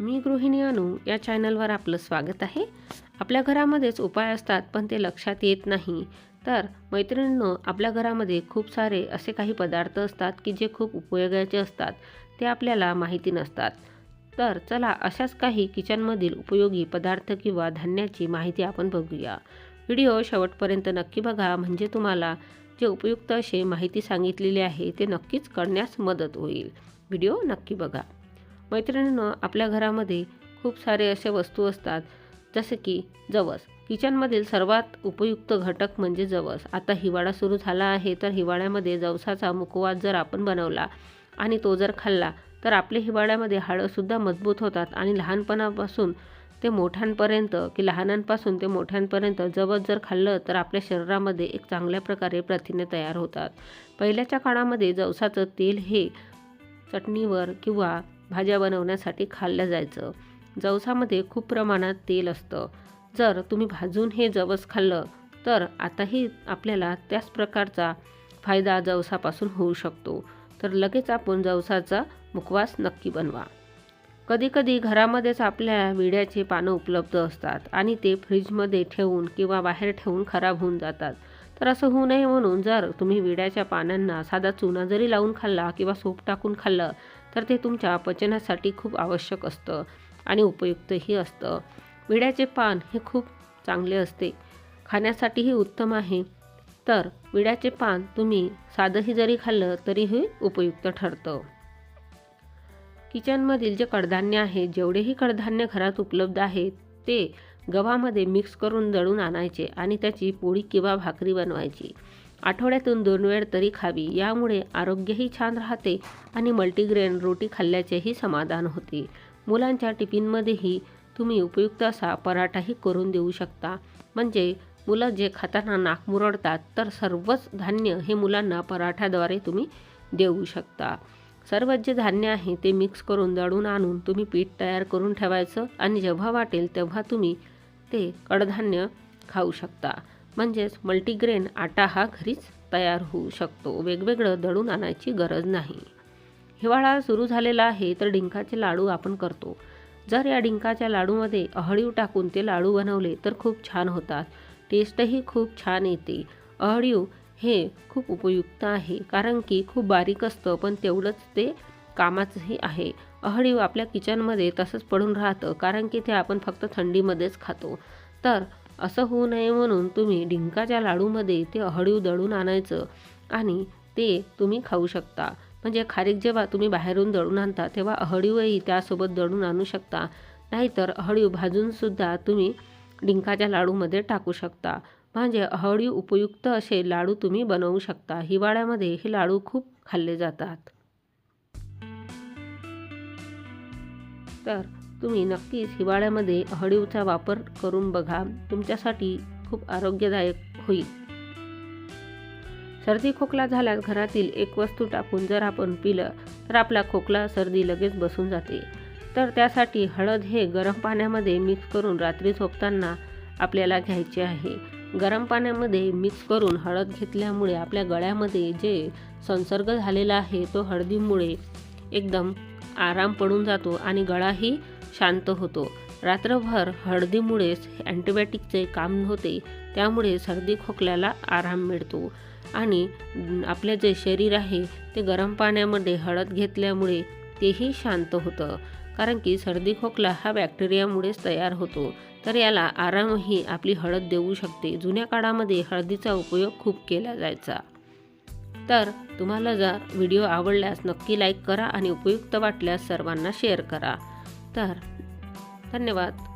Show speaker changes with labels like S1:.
S1: मी गृहिणी अनु या चॅनलवर आपलं स्वागत आहे. आपल्या घरामध्येच उपाय असतात पण ते लक्षात येत नाही. तर मैत्रिणींनो आपल्या घरामध्ये खूप सारे असे काही पदार्थ असतात की जे खूप उपयोगाचे असतात ते आपल्याला माहिती नसतात. तर चला अशाच काही किचनमधील उपयोगी पदार्थ किंवा धान्याची माहिती आपण बघूया. व्हिडिओ शेवटपर्यंत नक्की बघा म्हणजे तुम्हाला जे उपयुक्त असे माहिती सांगितलेली आहे ते नक्कीच करण्यास मदत होईल. व्हिडिओ नक्की बघा. मैत्रिणीनं आपल्या घरामध्ये खूप सारे असे वस्तू असतात जसे की जवस. किचनमधील सर्वात उपयुक्त घटक म्हणजे जवस. आता हिवाळा सुरू झाला आहे तर हिवाळ्यामध्ये जवसाचा मुखवाद जर आपण बनवला आणि तो जर खाल्ला तर आपले हिवाळ्यामध्ये हाडंसुद्धा मजबूत होतात आणि लहानपणापासून ते मोठ्यांपर्यंत की लहानांपासून ते मोठ्यांपर्यंत जवस जर खाल्लं तर आपल्या शरीरामध्ये एक चांगल्या प्रकारे प्रथिने तयार होतात. पहिल्याच्या काळामध्ये जवसाचं तेल हे चटणीवर किंवा भाज्या बनवण्यासाठी खाल्लं जायचं. जवसामध्ये खूप प्रमाणात तेल असतं. जर तुम्ही भाजून हे जवस खाल्लं तर आताही आपल्याला त्याच प्रकारचा फायदा जवसापासून होऊ शकतो. तर लगेच आपण जवसाचा मुखवास नक्की बनवा. कधीकधी घरामध्येच आपल्या विड्याचे पानं उपलब्ध असतात आणि ते फ्रीजमध्ये ठेवून किंवा बाहेर ठेवून खराब होऊन जातात. तर असं होऊ नये म्हणून जर तुम्ही विड्याच्या पानांना साधा चुना जरी लावून खाल्ला किंवा सोप टाकून खाल्लं तर ते तुमच्या पचनासाठी खूप आवश्यक असतं आणि उपयुक्तही असतं. विड्याचे पान हे खूप चांगले असते. खाण्यासाठीही उत्तम आहे. तर विड्याचे पान तुम्ही साधंही जरी खाल्लं तरीही उपयुक्त ठरतं. किचनमधील जे कडधान्य आहे जेवढेही कडधान्य घरात उपलब्ध आहे ते गव्हामध्ये मिक्स करून दळून आणायचे आणि त्याची पोळी किंवा भाकरी बनवायची. आठवड्यातून दोन वेळ तरी खावी. यामुळे आरोग्यही छान राहते आणि मल्टीग्रेन रोटी खाल्ल्याचेही समाधान होते. मुलांच्या टिफिनमध्येही तुम्ही उपयुक्त असा पराठाही करून देऊ शकता. म्हणजे मुलं जे खाताना नाक मुरडतात तर सर्वच धान्य हे मुलांना पराठ्याद्वारे तुम्ही देऊ शकता. सर्व जे धान्य आहे ते मिक्स करून दळून आणून तुम्ही पीठ तयार करून ठेवायचं आणि जेव्हा वाटेल तेव्हा तुम्ही ते कडधान्य खाऊ शकता. म्हणजेच मल्टीग्रेन आटा हा घरीच तयार होऊ शकतो. वेगवेगळं दळून आणायची गरज नाही. हिवाळा सुरू झालेला आहे तर डिंकाचे लाडू आपण करतो. जर या डिंकाच्या लाडूमध्ये अहळीव टाकून ते लाडू बनवले तर खूप छान होतात. टेस्टही खूप छान येते. अहळीव हे खूप उपयुक्त आहे कारण की खूप बारीक असतं पण तेवढंच ते कामाचंही आहे. अहळीव आपल्या किचनमध्ये तसंच पडून राहतं कारण की ते आपण फक्त थंडीमध्येच खातो. तर असं होऊ नये म्हणून तुम्ही डिंकाच्या लाडूमध्ये ते हळू दळून आणायचं आणि ते तुम्ही खाऊ शकता. म्हणजे खारीक जेव्हा तुम्ही बाहेरून दळून आणता तेव्हा अहळीवही त्यासोबत दळून आणू शकता. नाहीतर अहळीव भाजूनसुद्धा तुम्ही डिंकाच्या लाडूमध्ये टाकू शकता. म्हणजे अहळीव उपयुक्त असे लाडू तुम्ही बनवू शकता. हिवाळ्यामध्ये हे लाडू खूप खाल्ले जातात. तर तुम्ही नक्कीच हिवाळ्यामध्ये हळीवचा वापर करून बघा. तुमच्यासाठी खूप आरोग्यदायक होईल. सर्दी खोकला झाल्यास घरातील एक वस्तू टाकून जर आपण पिलं तर आपला खोकला सर्दी लगेच बसून जाते. तर त्यासाठी हळद हे गरम पाण्यामध्ये मिक्स करून रात्री झोपताना आपल्याला घ्यायचे आहे. गरम पाण्यामध्ये मिक्स करून हळद घेतल्यामुळे आपल्या गळ्यामध्ये जे संसर्ग झालेला आहे तो हळदीमुळे एकदम आराम पडून जातो आणि गळाही शांत होतो. रात्रभर हळदीमुळेच अँटीबायोटिकचे काम होते त्यामुळे सर्दी खोकल्याला आराम मिळतो. आणि आपले जे शरीर आहे ते गरम पाण्यामध्ये हळद घेतल्यामुळे तेही शांत होतं. कारण की सर्दी खोकला हा बॅक्टेरियामुळेच तयार होतो. तर याला आरामही आपली हळद देऊ शकते. जुन्या काळामध्ये हळदीचा उपयोग खूप केला जायचा. तर तुम्हाला जर व्हिडिओ आवडल्यास नक्की लाईक करा आणि उपयुक्त वाटल्यास सर्वांना शेअर करा. तर धन्यवाद.